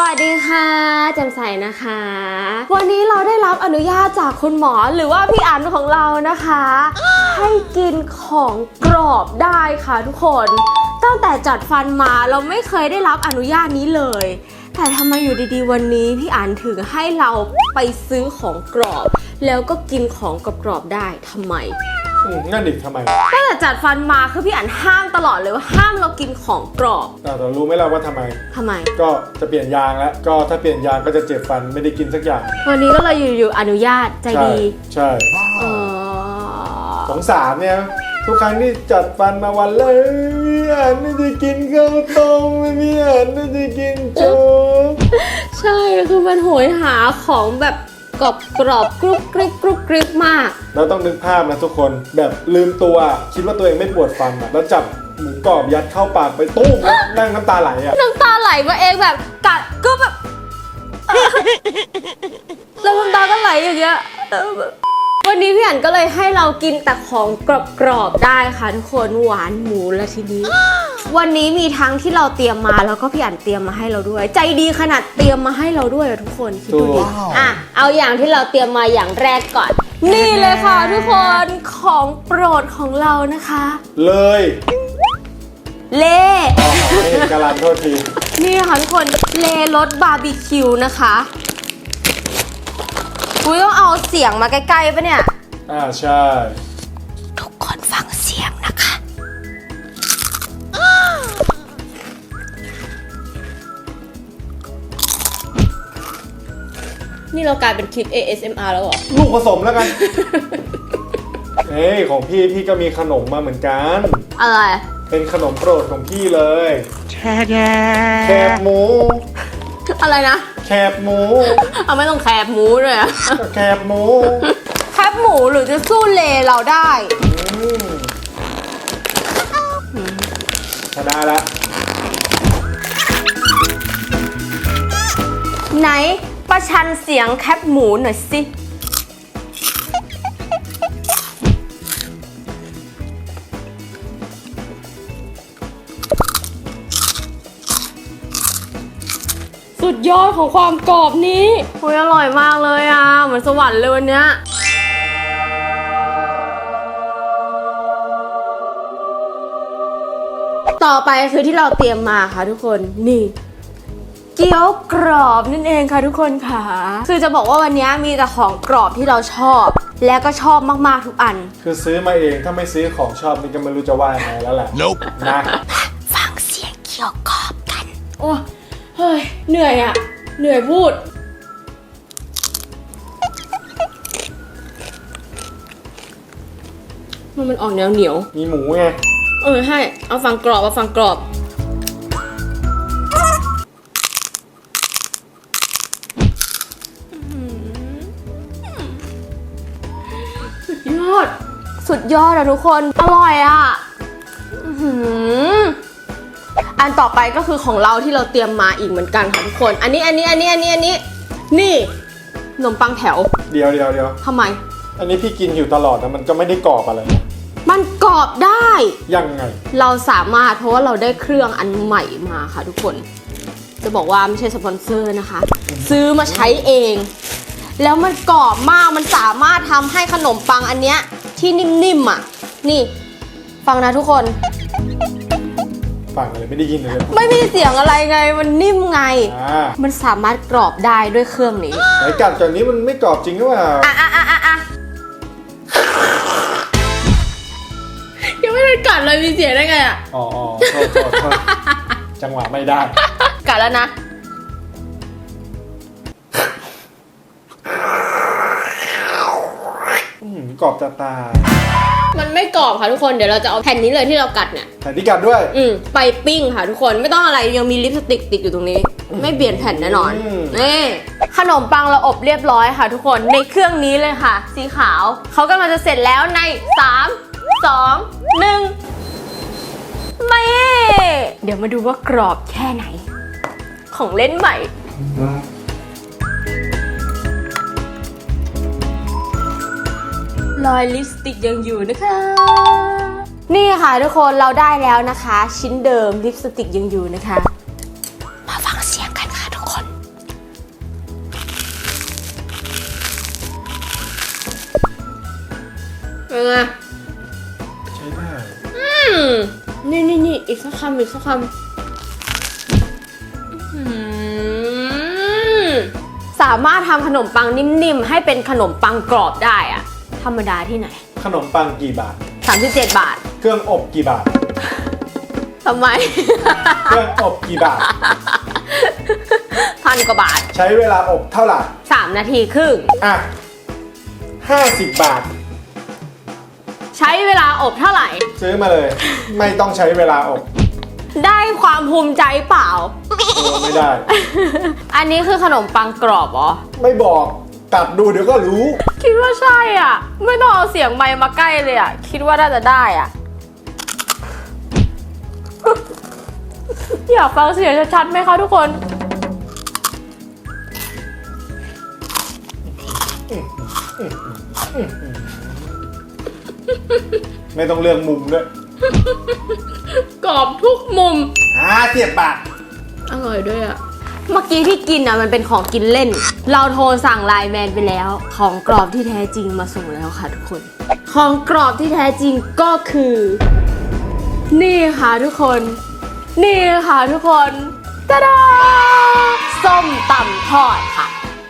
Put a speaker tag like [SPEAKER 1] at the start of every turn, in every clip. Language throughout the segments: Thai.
[SPEAKER 1] สวัสดีค่ะแจำใสนะคะ วันนี้เราได้รับอนุญาตจากคุณหมอหรือว่าพี่อันของเรานะคะ ให้กินของกรอบได้ค่ะทุกคน ตั้งแต่จัดฟันมาเราไม่เคยได้รับอนุญาตนี้เลย แต่ทำไมอยู่ดีๆ วันนี้พี่อันถึงให้เราไปซื้อของกรอบ แล้วก็กินของกรอบๆได้ทำไม
[SPEAKER 2] อืมนั่นดิทำไม
[SPEAKER 1] ตั้งแต่จัดฟันมาคือพี่อันห้ามตลอดเลยว่าห้ามเรากินของกรอบ
[SPEAKER 2] อ่าแต่รู้ไหมล่ะว่าทำไม
[SPEAKER 1] ทำไม
[SPEAKER 2] ก็จะเปลี่ยนยางแล้ว ก็ถ้าเปลี่ยนยางก็จะเจ็บฟันไม่ได้กินสักอย่าง
[SPEAKER 1] วันนี้ก็เลยอยู่ๆอนุญาตใจ
[SPEAKER 2] ใช่
[SPEAKER 1] ดี
[SPEAKER 2] ใช่
[SPEAKER 1] เออ
[SPEAKER 2] สงสารเนี่ย ทุกครั้งที่จัดฟันมาวันเลยพี่อ่านไม่ได้กินข้าวต้มพี่อ่านไม่ได้กินโจ๊ก
[SPEAKER 1] ใช่คือมันโหยหาของแบบ กรอบกรอบๆกรุบกริบกรุบกริบมาก
[SPEAKER 2] แล้วต้องนึกภาพนะทุกคนแบบลืมตัวคิดว่าตัวเองไม่ปวดฟันอะแล้วจับหมูกรอบยัดเข้าปากไปตุ้มแล้วนั่งน้ำตาไหลอะ
[SPEAKER 1] น้ำตาไหลมาเองแบบกัดก็แบบแล้วน้ำตาก็ไหลอย่างเงี้ยเออแบบวันนี้พี่อันก็เลยให้เรากินแต่ของกรอบๆได้ค่ะทุกคนหวานหมูและทีนี้ วันนี้มีทั้งที่เราเตรียมมาแล้วก็พี่อันเตรียมมาให้เราด้วย ใจดีขนาดเตรียมมาให้เราด้วยอะทุกคนคิดดูดิอะเอาอย่างที่เราเตรียมมาอย่างแรกก่อน นี่เลยค่ะ ทุกคนของโปรดของเรานะคะ
[SPEAKER 2] เลย
[SPEAKER 1] เล่
[SPEAKER 2] อ๋อไม่เห็นการันโทษที
[SPEAKER 1] นี่ค่ะทุกคนเลรสบาร์บีคิวนะคะอุ้ยต้องเอาเสียงมาใกล้ๆปะเนี่ย
[SPEAKER 2] อ่าใช่
[SPEAKER 1] นี่เรากลายเป็นคลิป ASMR แล้วเหรอ
[SPEAKER 2] ลูกผสมแล้วกัน เอ้ยของพี่พี่ก็มีขนมมาเหมือนกัน
[SPEAKER 1] อะไร
[SPEAKER 2] เป็นขนมโปรดของพี่เลยแคบหมู
[SPEAKER 1] อะไรนะ
[SPEAKER 2] แคบหมู
[SPEAKER 1] เอาไม่ต้องแคบหมูเลยอะ
[SPEAKER 2] แคบหมู
[SPEAKER 1] แคบหมูหรือจะสู้เลเราได้
[SPEAKER 2] อืมชนะละ
[SPEAKER 1] ไหน ประชันเสียงแคบหมูหน่อยสิ สุดยอดของความกรอบนี้โอ้ยอร่อยมากเลยอะ เหมือนสวรรค์เลยวันเนี้ยต่อไปคือที่เราเตรียมมาค่ะทุกคน นี่ เกี๊ยวกรอบนั่นเองค่ะทุกคนค่ะ คือจะบอกว่าวันนี้มีแต่ของกรอบที่เราชอบ และก็ชอบมากๆทุกอัน
[SPEAKER 2] คือซื้อมาเองถ้าไม่ซื้อของชอบนี่ก็ไม่รู้จะว่ายังไงแล้วแหละ
[SPEAKER 3] Nope.
[SPEAKER 2] นะ
[SPEAKER 1] ฟังเสียงเกี๊ยวกรอบกัน โอ้เฮ้ย เหนื่อยอะเหนื่อยพูด มันมันออกแนวเหนียว
[SPEAKER 2] มีหมูไง
[SPEAKER 1] เออให้ เอาฟังกรอบ เอาฟังกรอบ ยอดอะทุกคน อร่อยอะอื้อหืออันต่อไปก็คือของเราที่เราเตรียมมาอีกเหมือนกันค่ะทุกคน อันนี้อันนี้อันนี้อันนี้อันนี้ นี่ขนมปังแถว
[SPEAKER 2] เดียวเดียวเดียว
[SPEAKER 1] ทำไม
[SPEAKER 2] อันนี้พี่กินอยู่ตลอดนะมันก็ไม่ได้กรอบอะไรนะ
[SPEAKER 1] มันกรอบได้
[SPEAKER 2] ยังไง
[SPEAKER 1] เราสามารถเพราะว่าเราได้เครื่องอันใหม่มาค่ะทุกคน จะบอกว่าไม่ใช่สปอนเซอร์นะคะ ซื้อมาใช้เอง แล้วมันกรอบมากมันสามารถทำให้ขนมปังอันเนี้ย ที่นิ่มๆอะ นี่ ฟังนะทุกคน
[SPEAKER 2] ฟังอะไรไม่ได้ยินเลย
[SPEAKER 1] ไม่มีเสียงอะไรไง มันนิ่มไง
[SPEAKER 2] อ่า
[SPEAKER 1] มันสามารถกรอบได้ด้วยเครื่องนี้
[SPEAKER 2] ไหนกัดก่อนนี้มันไม่กรอบจริงหรือเปล่า
[SPEAKER 1] อะอะอะอะอะยังไม่ได้กัดเลยมีเสียงได้ไงอะ
[SPEAKER 2] อ๋ออ๋อโทษโทษโทษจังหวะไม่ได้
[SPEAKER 1] กัดแล้วนะ
[SPEAKER 2] กรอบจะตาย
[SPEAKER 1] มันไม่กรอบค่ะทุกคนเดี๋ยวเราจะเอาแผ่นนี้เลยที่เรากัดเนี่ย
[SPEAKER 2] แต่ที่กัดด้วย
[SPEAKER 1] อืมไปปิ้งค่ะทุกคนไม่ต้องอะไรยังมีลิปสติกติดอยู่ตรงนี้ ไม่เปลี่ยนแผ่นแน่นอน
[SPEAKER 2] อืม
[SPEAKER 1] นี่ขนมปังเราอบเรียบร้อยค่ะ ทุกคนในเครื่องนี้เลยค่ะ สีขาวเขากำลังจะเสร็จแล้วใน 3 2 1ไม่เดี๋ยวมาดูว่ากรอบแค่ไหน ของเล่นใหม่ รอยลิปสติกยังอยู่นะคะ นี่ค่ะทุกคนเราได้แล้วนะคะ ชิ้นเดิมลิปสติกยังอยู่นะคะ มาฟังเสียงกันค่ะทุกคน เป็นไง
[SPEAKER 2] ใช้ได้
[SPEAKER 1] อืม นี่นี่นี่อีกสักคำอีกสักคำสามารถทำขนมปังนิ่มๆ ให้เป็นขนมปังกรอบได้อะ รรมดาที่ไหน
[SPEAKER 2] ขนมปังกี่บาท
[SPEAKER 1] 37 บาท
[SPEAKER 2] เครื่องอบกี่บาท
[SPEAKER 1] ทำไม
[SPEAKER 2] เครื่องอบกี่บาท
[SPEAKER 1] พันกว่าบาท
[SPEAKER 2] ใช้เวลาอบเท่าไหร่
[SPEAKER 1] 3 นาทีครึ่ง
[SPEAKER 2] อะ 50 บาท
[SPEAKER 1] ใช้เวลาอบเท่าไหร่
[SPEAKER 2] ซื้อมาเลย ไม่ต้องใช้เวลาอบ
[SPEAKER 1] ได้ความภูมิใจเปล่า
[SPEAKER 2] เออไม่ได้
[SPEAKER 1] อันนี้คือขนมปังกรอบเหรอ
[SPEAKER 2] ไม่บอก ตัดดูเดี๋ยวก็รู้
[SPEAKER 1] คิดว่าใช่อะ ไม่ต้องเอาเสียงไมค์มาใกล้เลยอะ คิดว่าน่าจะได้อะ อยากฟังเสียงชัดๆไหมคะทุกคน
[SPEAKER 2] ไม่ต้องเลือกมุมด้วย
[SPEAKER 1] กรอบทุกมุม
[SPEAKER 2] ห้าสิบบาท
[SPEAKER 1] อร่อยด้วยอะ เมื่อกี้ที่กินอะมันเป็นของกินเล่น เราโทรสั่งไลน์แมนไปแล้ว ของกรอบที่แท้จริงมาส่งแล้วค่ะทุกคน ของกรอบที่แท้จริงก็คือ นี่ค่ะทุกคน นี่ค่ะทุกคนตาดาส้มตำทอดค่ะ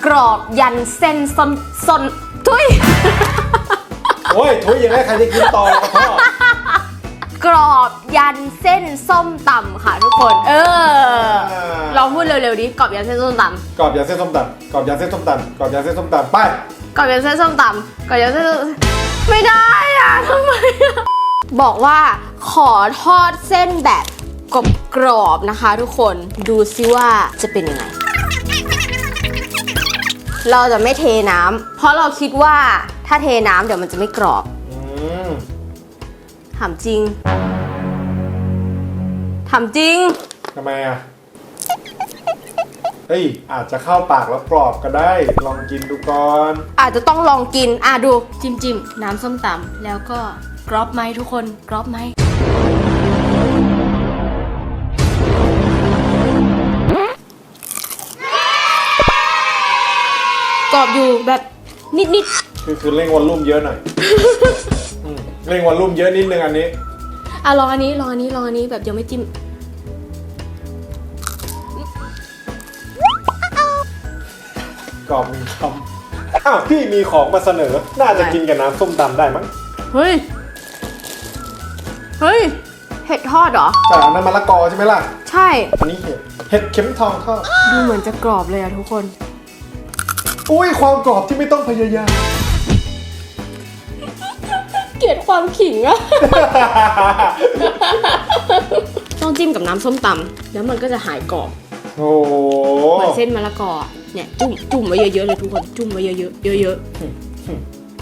[SPEAKER 1] กรอบยันเส้นซนซนทุย
[SPEAKER 2] โอ้ยทุยยังไงใครจะกินต่อกับพ่อ ก
[SPEAKER 1] รอบยันเส้นส้มตำค่ะทุกคน เออลองพูดเร็วๆดิกรอบยันเส้นส้มตำ
[SPEAKER 2] กรอบยาเส้นส้มตำกรอบยาเส้นส้มตำกรอบยาเส้นส้มตำไป
[SPEAKER 1] ก่อนเป็นเส้นส้มตำก่อนเป็นเส้นส้มไม่ได้อะทำไมอะบอกว่าขอทอดเส้นแบบกรอบกรอบๆนะคะ ทุกคนดูซิว่าจะเป็นยังไง เราจะไม่เทน้ำเพราะเราคิดว่าถ้าเทน้ำเดี๋ยวมันจะไม่กรอบ
[SPEAKER 2] อืม
[SPEAKER 1] ถามจริง ถามจริง
[SPEAKER 2] ทำไมอะ เฮ้ย อาจจะเข้าปากแล้วกรอบก็ได้ ลองกินดูก่อน
[SPEAKER 1] อาจจะต้องลองกิน อะดู จิ้มจิ้มน้ำส้มตำแล้วก็กรอบไหมทุกคนกรอบไหมกรอบอยู่แบบนิดนิด
[SPEAKER 2] คือคือเร่งวอลลุ่มเยอะหน่อยอืม เร่งวอลลุ่มเยอะนิดนึงอันนี้
[SPEAKER 1] ๆอะลองอันนี้ลองอันนี้ลองอันนี้แบบยังไม่จิ้ม
[SPEAKER 2] กรอบหนึ่งคำอ้าวพี่มีของมาเสนอ น่าจะกินกับน้ำส้มตำได้มั้ง
[SPEAKER 1] เฮ้ย เฮ้ย เห็ดทอดเหรอ
[SPEAKER 2] แต่อันนั้นมะละกอใช่ไหมล่ะ
[SPEAKER 1] ใช่
[SPEAKER 2] อันนี้เห็ดเห็ดเข็มทองทอด
[SPEAKER 1] ดูเหมือนจะกรอบเลยอะทุกคน
[SPEAKER 2] อุ้ยความกรอบที่ไม่ต้องพยายาม
[SPEAKER 1] เก ลียดความขิงอะ ต้องจิ้มกับน้ำส้มตำแล้วมันก็จะหายกรอบ
[SPEAKER 2] โอ้โห
[SPEAKER 1] เหมือนเส้นมะละกอเนี่ยจุ่มจุ่มไว้เยอะๆเลยทุกคนจุ่มไว้เยอะๆเยอะ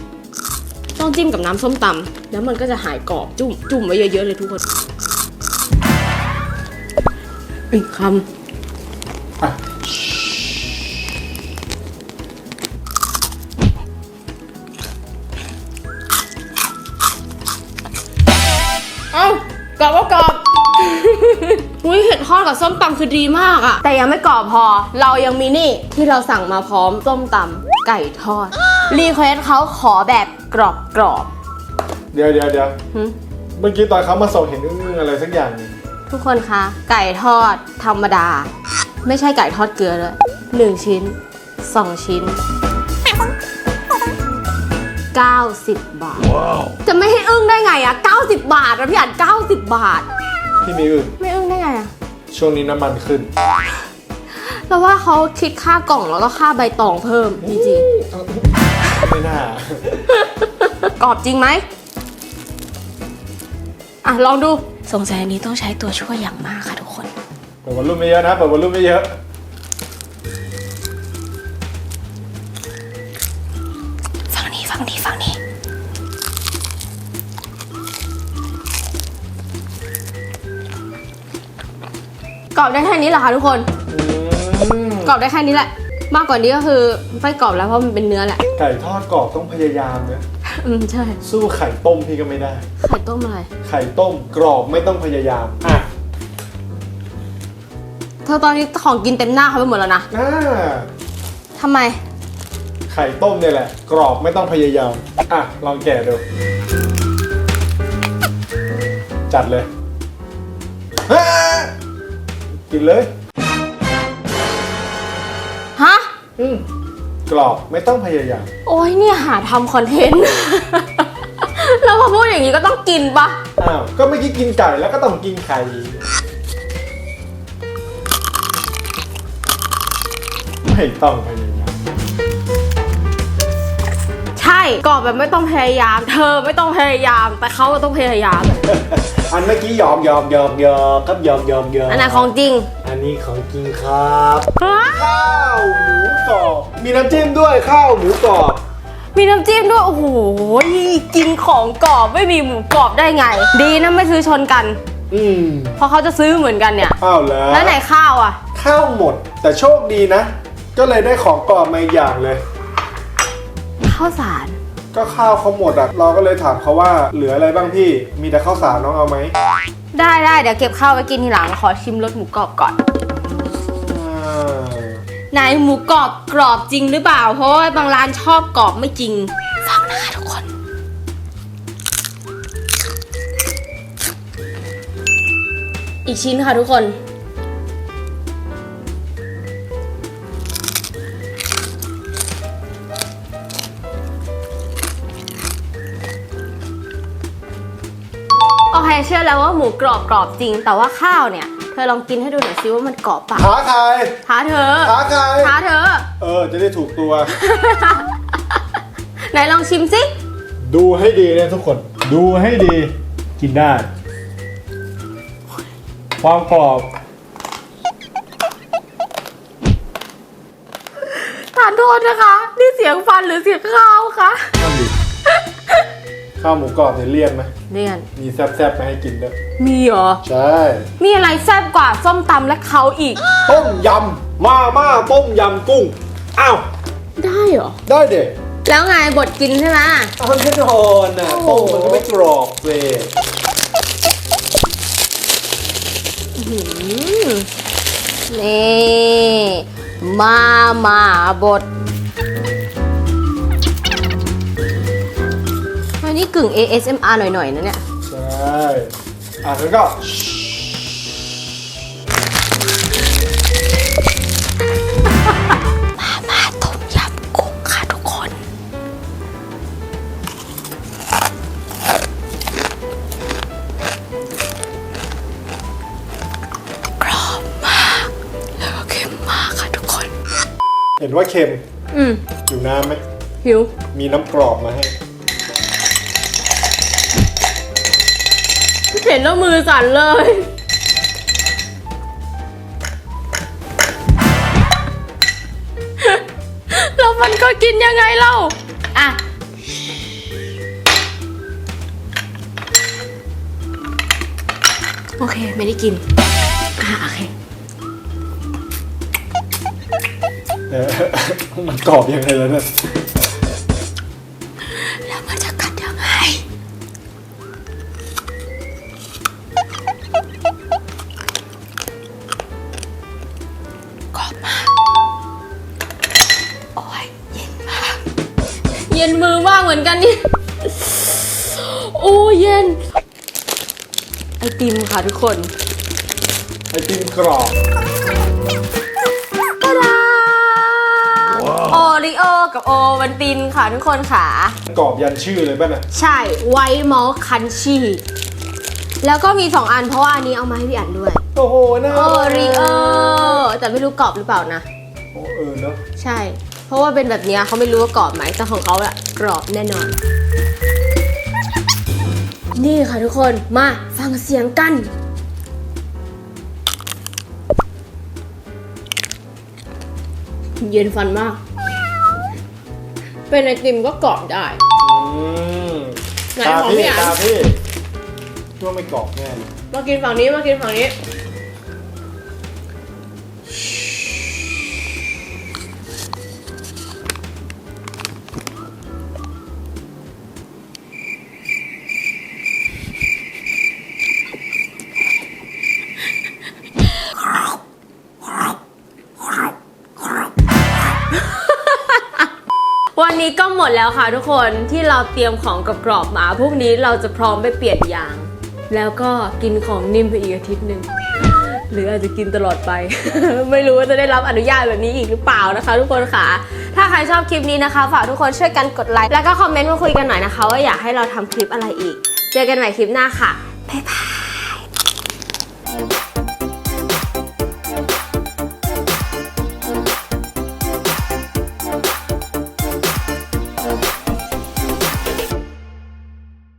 [SPEAKER 1] ๆต้องจิ้มกับน้ำส้มตำแล้วมันก็จะหายกรอบจุ่มจุ่มไว้เยอะๆเลยทุกคนอีกค
[SPEAKER 2] อะ
[SPEAKER 1] เอ้ากรอบก็กรอบ อุ้ยเห็ดทอดกับส้มตำคือดีมากอะแต่ยังไม่กรอบพอ เรายังมีนี่ที่เราสั่งมาพร้อมส้มตำไก่ทอด รีเควสเขาขอแบบกรอบกรอบ
[SPEAKER 2] เดี๋ยวเดี๋ยวเดี๋ยว
[SPEAKER 1] ๆหึ
[SPEAKER 2] เมื่อกี้ตอนเขามาส่งเห็นอึ้งๆอะไรสักอย่างหนึง
[SPEAKER 1] ทุกคนคะ ไก่ทอดธรรมดา ไม่ใช่ไก่ทอดเกลือเลยหนึ่งชิ้นสองชิ้น 90 บาท จะไม่ให้อึ้งได้ไงอะ บาทที่
[SPEAKER 2] มีอึ้ง
[SPEAKER 1] ไม่อึ้งได้ไงอะ
[SPEAKER 2] ช่วงนี้น้ำมันขึ้น
[SPEAKER 1] เราว่าเขาคิดค่ากล่องแล้วก็ค่าใบตองเพิ่มจริง
[SPEAKER 2] ไม่น่า
[SPEAKER 1] ๆ กรอบจริงไหมอะลองดู สงสัยอันนี้ต้องใช้ตัวช่วยอย่างมากค่ะทุกคน
[SPEAKER 2] เปิดวอลลุ่มไม่เยอะนะ เปิดวอลลุ่มไม่เยอะ
[SPEAKER 1] กรอบได้แค่นี้เหรอคะทุกคน
[SPEAKER 2] อืม
[SPEAKER 1] กรอบได้แค่นี้แหละ มากกว่านี้ก็คือไม่กรอบแล้วเพราะมันเป็นเนื้อแหละ
[SPEAKER 2] ไก่ทอดกรอบต้องพยายามนะ
[SPEAKER 1] อืมใช่
[SPEAKER 2] สู้ไข่ต้มพี่ก็ไม่ได้
[SPEAKER 1] ไข่ต้มอะไร
[SPEAKER 2] ไข่ต้มกรอบไม่ต้องพยายามอะ
[SPEAKER 1] เธอตอนนี้ของกินเต็มหน้าเขาไปหมดแล้วนะ
[SPEAKER 2] อ่า
[SPEAKER 1] ทำไม
[SPEAKER 2] ไข่ต้มเนี่ยแหละ กรอบไม่ต้องพยายามอะลองแกะดูจัดเลย กินเลย
[SPEAKER 1] ฮะ
[SPEAKER 2] อืมกรอบไม่ต้องพยายาม
[SPEAKER 1] โอ้ยเนี่ยหาทำคอนเทนต์ แล้วพอพูดอย่างนี้ก็ต้องกินปะ
[SPEAKER 2] อ้าว ก็ไม่อกี้กินไก่แล้วก็ต้องกินไข่ไม่ต้องพย
[SPEAKER 1] กรอบแบบไม่ต้องพยายาม เธอไม่ต้องพยายาม แต่เขาต้องพยายาม
[SPEAKER 2] อันเมื่อกี้ยอมยอมยอมยอมครับยอมยอมยอม
[SPEAKER 1] อันนั้นของจริง
[SPEAKER 2] อันนี้ของจริงครับ ข้าวหมูกรอบ มีน้ำจิ้มด้วยข้าวหมูกรอบ
[SPEAKER 1] มีน้ำจิ้มด้วย โอ้โหกินของกรอบไม่มีหมูกรอบได้ไง ดีนะไม่ซื้อชนกัน
[SPEAKER 2] อืม
[SPEAKER 1] เพราะเขาจะซื้อเหมือนกันเนี่ย
[SPEAKER 2] อ้าวแล้ว
[SPEAKER 1] แล้วไหนข้าวอะ
[SPEAKER 2] ข้าวหมดแต่โชคดีนะ ก็เลยได้ของกรอบมาอีกอย่างเลย
[SPEAKER 1] ข้าวสาร
[SPEAKER 2] ก็ข้าวเขาหมดอะ เราก็เลยถามเขาว่าเหลืออะไรบ้างพี่ มีแต่ข้าวสารน้องเอาไหม
[SPEAKER 1] ได้ได้เดี๋ยวเก็บข้าวไว้กินทีหลังขอชิมรสหมูกรอบก่อน
[SPEAKER 2] อ่า
[SPEAKER 1] ไหนหมูกรอบกรอบจริงหรือเปล่า เพราะว่าบางร้านชอบกรอบไม่จริงฟังนะคะทุกคน อีกชิ้นค่ะทุกคน โอเคเชื่อแล้วว่าหมูกรอบกรอบจริง แต่ว่าข้าวเนี่ย เธอลองกินให้ดูหน่อยซิว่ามันกรอบเปล่า
[SPEAKER 2] ท้าใคร
[SPEAKER 1] ท้าเธอ
[SPEAKER 2] ท้าใคร
[SPEAKER 1] ท้าเธอ
[SPEAKER 2] เออ จะได้ถูกตัว
[SPEAKER 1] ไหนลองชิมสิ
[SPEAKER 2] ดูให้ดีนะทุกคน ดูให้ดี กินได้ ความกรอบ
[SPEAKER 1] ทานโทษนะคะ นี่เสียงฟันหรือเสียงข้าวคะ
[SPEAKER 2] นั่นดิ ข้าวหมูกรอบเนี่ยเลี่ยนไหม
[SPEAKER 1] เนียน
[SPEAKER 2] มีแซบๆมาให้กินด้วย
[SPEAKER 1] มีเหรอ
[SPEAKER 2] ใช่
[SPEAKER 1] มีอะไรแซ่บกว่าส้มตำและเขาอีก
[SPEAKER 2] ต้มยำมาม่าต้มยำกุ้งอ้าว
[SPEAKER 1] ได้เหรอ
[SPEAKER 2] ได้เด็ก
[SPEAKER 1] แล้วไงบดกินใช่ไหม
[SPEAKER 2] เอาแน่นอนน่ะ
[SPEAKER 1] โอ้
[SPEAKER 2] ต้
[SPEAKER 1] โห
[SPEAKER 2] มมันก็ไม่กรอบเวย
[SPEAKER 1] อืมนี่ มามาบด นนี้กึ่ง ASMR หน่อยๆนะเนี่ย
[SPEAKER 2] ใช่อะงั้นก็
[SPEAKER 1] มาม่าต้มยำกุ้งค่ะทุกคน กรอบมาก แล้วก็เค็มมากค่ะทุกคน
[SPEAKER 2] เห็นว่าเค็ม
[SPEAKER 1] อืม
[SPEAKER 2] อยู่น้ำไหม
[SPEAKER 1] หิว
[SPEAKER 2] มีน้ำกรอบมาให้
[SPEAKER 1] เห็นแล้วมือสั่นเลย แล้วมันก็กินยังไงเล่า อะ โอเคไม่ได้กิน อะโอเค
[SPEAKER 2] เออมันกรอบยังไงแล้วเนี่ย
[SPEAKER 1] อมากเหมือนกันนี่ โอ้เย็น ไอติมค่ะทุกคน
[SPEAKER 2] ไอติมกรอบ
[SPEAKER 1] ตาดาโอริโอกับโอวันตินค่ะทุกคนค่ะ
[SPEAKER 2] กรอบยันชื่อเลยป่ะน่ะ
[SPEAKER 1] ใช่ไวท์มอลคันชีแล้วก็มี 2 อันเพราะว่าอันนี้เอามาให้พี่อันด้วย
[SPEAKER 2] โอ้โหน่า
[SPEAKER 1] โอ
[SPEAKER 2] รัก
[SPEAKER 1] ริโอแต่ไม่รู้กรอบหรือเปล่านะ
[SPEAKER 2] โอ้เออเนอะ
[SPEAKER 1] ใช่ เพราะว่าเป็นแบบเนี้ยเขาไม่รู้ว่ากรอบไหมแต่ของเขาอะกรอบแน่นอน นี่ค่ะทุกคนมาฟังเสียงกันเย็นฟันมาก เป็นไอติมก็กรอบได้
[SPEAKER 2] อืม
[SPEAKER 1] ไหน
[SPEAKER 2] ตา
[SPEAKER 1] ของ
[SPEAKER 2] พี่
[SPEAKER 1] พี่อัน
[SPEAKER 2] ตาพี่ว่าไม่กรอบแน่เลย
[SPEAKER 1] มากินฝั่งนี้มากินฝั่งนี้ นี้ก็หมดแล้วค่ะทุกคนที่เราเตรียมของกับกรอบๆมาพรุ่งนี้เราจะพร้อมไปเปลี่ยนยาง แล้วก็กินของนิ่มไปอีกอาทิตย์หนึ่งหรืออาจจะกินตลอดไป ไม่รู้ว่าจะได้รับอนุญาตแบบนี้อีกหรือเปล่านะคะ ทุกคนค่ะ ถ้าใครชอบคลิปนี้นะคะ ฝากทุกคนช่วยกันกดไลค์แล้วก็คอมเมนต์มาคุยกันหน่อยนะคะ ว่าอยากให้เราทำคลิปอะไรอีก เจอกันใหม่คลิปหน้าค่ะบ๊ายบาย